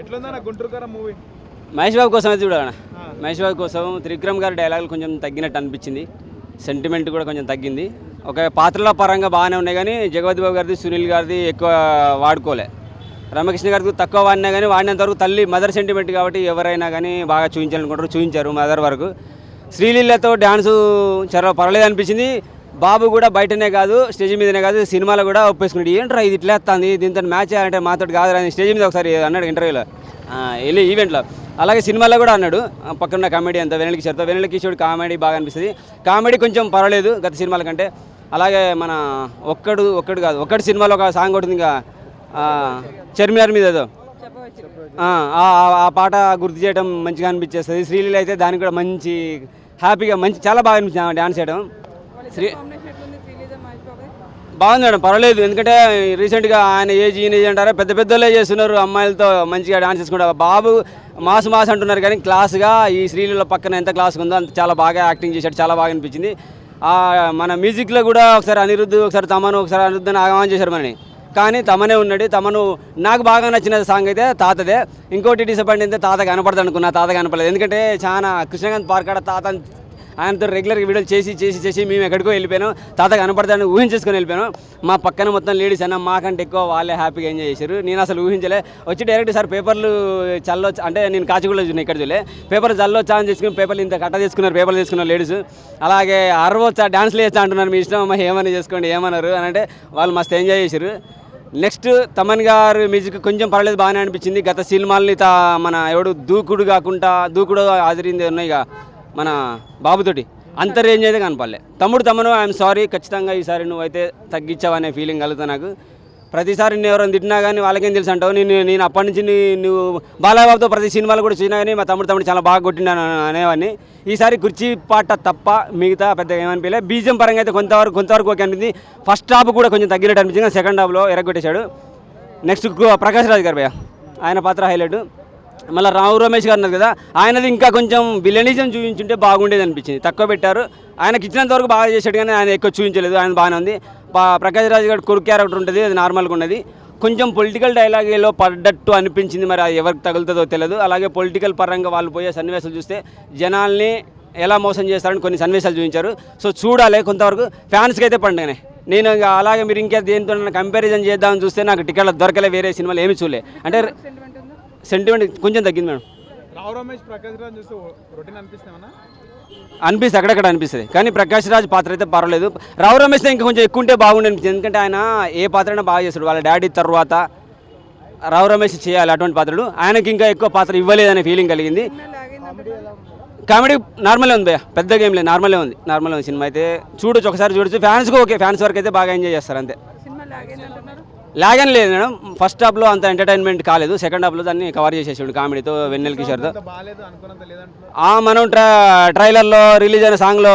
ఎట్లుందన్న movie Mahesh Babu కోసం అయితే చూడాలన్న. మహేష్ బాబు కోసం త్రివిక్రమ్ గారి డైలాగులు కొంచెం తగ్గినట్టు అనిపించింది. సెంటిమెంట్ కూడా కొంచెం తగ్గింది. ఒక పాత్రల పరంగా బాగానే ఉన్నాయి కానీ జగవతి బాబు గారిది సునీల్ గారిది ఎక్కువ వాడుకోలే. రామకృష్ణ గారికి తక్కువ వాడినా కానీ వాడినంత వరకు తల్లి మదర్ సెంటిమెంట్ కాబట్టి ఎవరైనా కానీ బాగా చూపించాలనుకుంటారు. చూపించారు మదర్ వరకు. శ్రీలీలతో డ్యాన్సు చాలా పర్వాలేదు అనిపించింది. బాబు కూడా బయటనే కాదు స్టేజ్ మీదనే కాదు సినిమాలో కూడా ఒప్పేసుకున్నాడు. ఏంట్రా ఇది ఇట్లా వస్తుంది? దీంతో మ్యాచ్ అంటే మాతో కాదురా అని స్టేజ్ మీద ఒకసారి అన్నాడు ఇంటర్వ్యూలో. వెళ్ళి ఈవెంట్లో. అలాగే సినిమాలో కూడా అన్నాడు. పక్కన కామెడీ అంతా వెనల్ కిషోర్తో వెనల్ కిషోర్ కామెడీ బాగా అనిపిస్తుంది. కామెడీ కొంచెం పర్వాలేదు గత సినిమాల కంటే. అలాగే మన ఒక్కడు ఒక్కడు కాదు ఒక్కటి సినిమాలో ఒక సాంగ్ ఉంటుంది ఇంకా. చర్మినార్ మీద ఏదో. ఆ, ఆ- ఆ పాట గుర్తు చేయడం మంచిగా అనిపించేస్తుంది. శ్రీలీల అయితే దానికి కూడా మంచి హ్యాపీగా మంచి చాలా బాగా అనిపించింది డ్యాన్స్ చేయడం శ్రీ బాగుంది మేడం పర్వాలేదు. ఎందుకంటే రీసెంట్గా ఆయన ఏజ్ ఈయన ఏజ్ అంటారా పెద్ద పెద్దలే చేస్తున్నారు అమ్మాయిలతో మంచిగా డాన్స్ చేసుకుంటారు బాబు మాస్ మాస్ అంటున్నారు కానీ క్లాస్గా ఈ శ్రీలీల పక్కన ఎంత క్లాస్గా ఉందో అంత చాలా బాగా యాక్టింగ్ చేశాడు చాలా బాగా అనిపించింది. మన మ్యూజిక్లో కూడా ఒకసారి అనిరుద్ధ్ ఒకసారి తమను ఒకసారి అనిరుద్ధ్ అని ఆగమనం చేశారు మనని. కానీ తమనే ఉన్నాడు. తమను నాకు బాగా నచ్చిన సాంగ్ అయితే తాతదే. ఇంకోటి డిసప్పాయింట్ అయితే తాత కనపడదు అనుకున్నా తాత కనపడలేదు. ఎందుకంటే చాలా కృష్ణకాంత్ పార్క్ ఆడ తాత ఆయనతో రెగ్యులర్గా వీడియోలు చేసి చేసి చేసి మేము ఎక్కడికో వెళ్ళిపోయాను. తాత కనపడతాను ఊహించేసుకొని వెళ్ళిపోయాను. మా పక్కన మొత్తం లేడీస్ అన్న మాకంటే ఎక్కువ వాళ్ళే హ్యాపీగా ఎంజాయ్ చేశారు. నేను అసలు ఊహించలే. వచ్చి డైరెక్ట్ సార్ పేపర్లు చల్లో అంటే నేను కాచిగూడలో చూసిన ఇక్కడ చూలే పేపర్ చల్లో చాన్ చేసుకుని పేపర్లు ఇంత కట్ట తీసుకున్నారు పేపర్లు తీసుకున్నారు లేడీస్ అలాగే అరవచ్చా డాన్స్లు వేస్తా అంటున్నారు మీ ఇష్టం. అమ్మ ఏమని చేసుకోండి ఏమన్నారు అని అంటే వాళ్ళు మస్తు ఎంజాయ్ చేశారు. నెక్స్ట్ తమన్ గారు మ్యూజిక్ కొంచెం పర్లేదు బాగానే అనిపించింది. గత సినిమాల్ని తా మన ఎవడు దూకుడు కాకుండా దూకుడు ఆదిరింది ఉన్నాయిగా మన బాబుతోటి. అంత రేంజ్ అయితే కనపడలే. తమ్ముడు తమను ఐఎమ్ సారీ ఖచ్చితంగా ఈసారి నువ్వైతే తగ్గించావనే ఫీలింగ్ కలుగుతా నాకు. ప్రతిసారి నేను ఎవరైనా తిట్టినా కానీ వాళ్ళకేం తెలుసు అంటావు? నేను నేను అప్పటి నుంచి నువ్వు బాలయ్యబాబుతో ప్రతి సినిమాలు కూడా చూసినా కానీ మా తమ్ముడు తమ్ముడు చాలా బాగా కొట్టినాను అనేవాడిని. ఈసారి కుర్చీ పాట తప్ప మిగతా పెద్ద ఏమనిపించలే బీజం పరంగా అయితే కొంతవరకు కొంతవరకు ఓకే అనిపించింది. ఫస్ట్ హాఫ్ కూడా కొంచెం తగ్గినట్టు అనిపించింది సెకండ్ హాఫ్లో ఎరగొట్టేశాడు. నెక్స్ట్ ప్రకాష్ రాజ్ గారు భయ్య. ఆయన పాత్ర హైలైట్ మళ్ళీ రావు రమేష్ గారు ఉన్నారు కదా ఆయనది ఇంకా కొంచెం విలనిజం చూపించుంటే బాగుండేది అనిపించింది. తక్కువ పెట్టారు. ఆయనకి ఇచ్చినంత వరకు బాగా చేశాడు కానీ ఆయన ఎక్కువ చూపించలేదు ఆయన బాగానే ఉంది. పా- ప్రకాష్ రాజ్ గారు కొడుకు క్యారెక్టర్ ఉంటుంది అది నార్మల్గా ఉన్నది. కొంచెం పొలిటికల్ డైలాగేలో పడ్డట్టు అనిపించింది మరి అది ఎవరికి తగులుతుందో తెలియదు అలాగే పొలిటికల్ పరంగా వాళ్ళు పోయే సన్నివేశాలు చూస్తే జనాల్ని ఎలా మోసం చేస్తారని కొన్ని సన్నివేశాలు చూపించారు. సో చూడాలి కొంతవరకు. ఫ్యాన్స్కి అయితే పండుగనే. నేను అలాగే మీరు ఇంకా దేనితో కంపారిజన్ చేద్దామని చూస్తే నాకు టికెట్లు దొరకలే వేరే సినిమాలు ఏమి చూడలే. అంటే సెంటిమెంట్ కొంచెం తగ్గింది మేడం. రావు రమేష్ ప్రకాష్ రాజ్ చూస్తే రొటీన్ అనిపిస్తామన్నా అనిపిస్తుంది అక్కడక్కడ అనిపిస్తుంది. కానీ ప్రకాష్ రాజ్ పాత్ర అయితే పర్వాలేదు. రావు రమేష్ ఇంకా కొంచెం ఎక్కువ ఉంటే బాగుండి అనిపించింది ఎందుకంటే ఆయన ఏ పాత్రైనా బాగా చేస్తాడు. వాళ్ళ డాడీ తర్వాత రావు రమేష్ చేయాలి అటువంటి పాత్రలు. ఆయనకి ఇంకా ఎక్కువ పాత్ర ఇవ్వలేదనే ఫీలింగ్ కలిగింది. కామెడీ నార్మలే ఉంది భయ్య. పెద్దగా ఏం లేదు నార్మలే ఉంది. నార్మల్ ఉంది సినిమా అయితే. చూడొచ్చు ఒకసారి చూడొచ్చు. ఫ్యాన్స్కి ఓకే. ఫ్యాన్స్ వరకు అయితే బాగా ఎంజాయ్ చేస్తారు అంతే. లాగని లేదు మేడం. ఫస్ట్ హాఫ్లో అంత ఎంటర్టైన్మెంట్ కాలేదు. సెకండ్ హాఫ్లో దాన్ని కవర్ చేసేసాడు కామెడీతో వెన్నెల కిషోర్తో. మనం ట్రా ట్రైలర్లో రిలీజ్ అయిన సాంగ్లో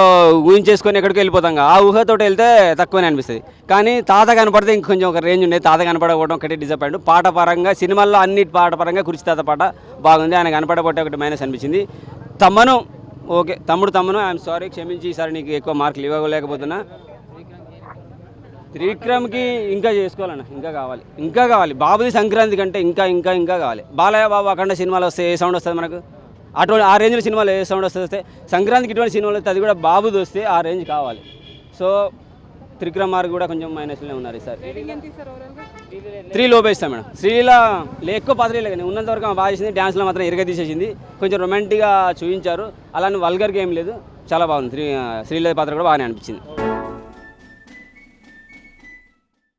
ఊహించేసుకొని ఎక్కడికి వెళ్ళిపోతాం ఆ ఊహతో వెళ్తే తక్కువనే అనిపిస్తుంది. కానీ తాత కనపడితే ఇంకొంచెం ఒక రేంజ్ ఉండేది తాత కనపడకపోవడం ఒకటి డిసప్పాయింట్ పాట పరంగా సినిమాల్లో అన్ని పాట పరంగా కురిచి తాత పాట బాగుంది. ఆయన కనపడబట్టే ఒకటి మైనస్ అనిపించింది. తమ్మను ఓకే తమ్ముడు తమ్మును ఐఎమ్ సారీ క్షమించి ఈసారి నీకు ఎక్కువ మార్కులు ఇవ్వలేకపోతున్నా. త్రివిక్రమ్కి ఇంకా చేసుకోవాలన్న ఇంకా కావాలి ఇంకా కావాలి. బాబుది సంక్రాంతి కంటే ఇంకా ఇంకా ఇంకా కావాలి. బాలయ్య బాబు అఖండ సినిమాలు వస్తే ఏ సౌండ్ వస్తుంది మనకు? అటువంటి ఆ రేంజ్లో సినిమాలు ఏ సౌండ్ వస్తుంది వస్తే సంక్రాంతికి ఇటువంటి సినిమాలు వస్తే అది కూడా బాబుది వస్తే ఆ రేంజ్ కావాలి. సో త్రివిక్రమ్ గారు కూడా కొంచెం మైనస్లోనే ఉన్నారు ఈసారి త్రీ లోపేస్తాం మేడం. శ్రీలీల లే- ఎక్కువ పాత్ర లేదు ఉన్నంత వరకు ఆమె బాగా చేసింది. డ్యాన్స్లో మాత్రం ఇరగ తీసేసింది. కొంచెం రొమాంటిక్గా చూపించారు. అలానే వల్గర్గా ఏం లేదు. చాలా బాగుంది. శ్రీ శ్రీలీల పాత్ర కూడా బాగానే అనిపించింది.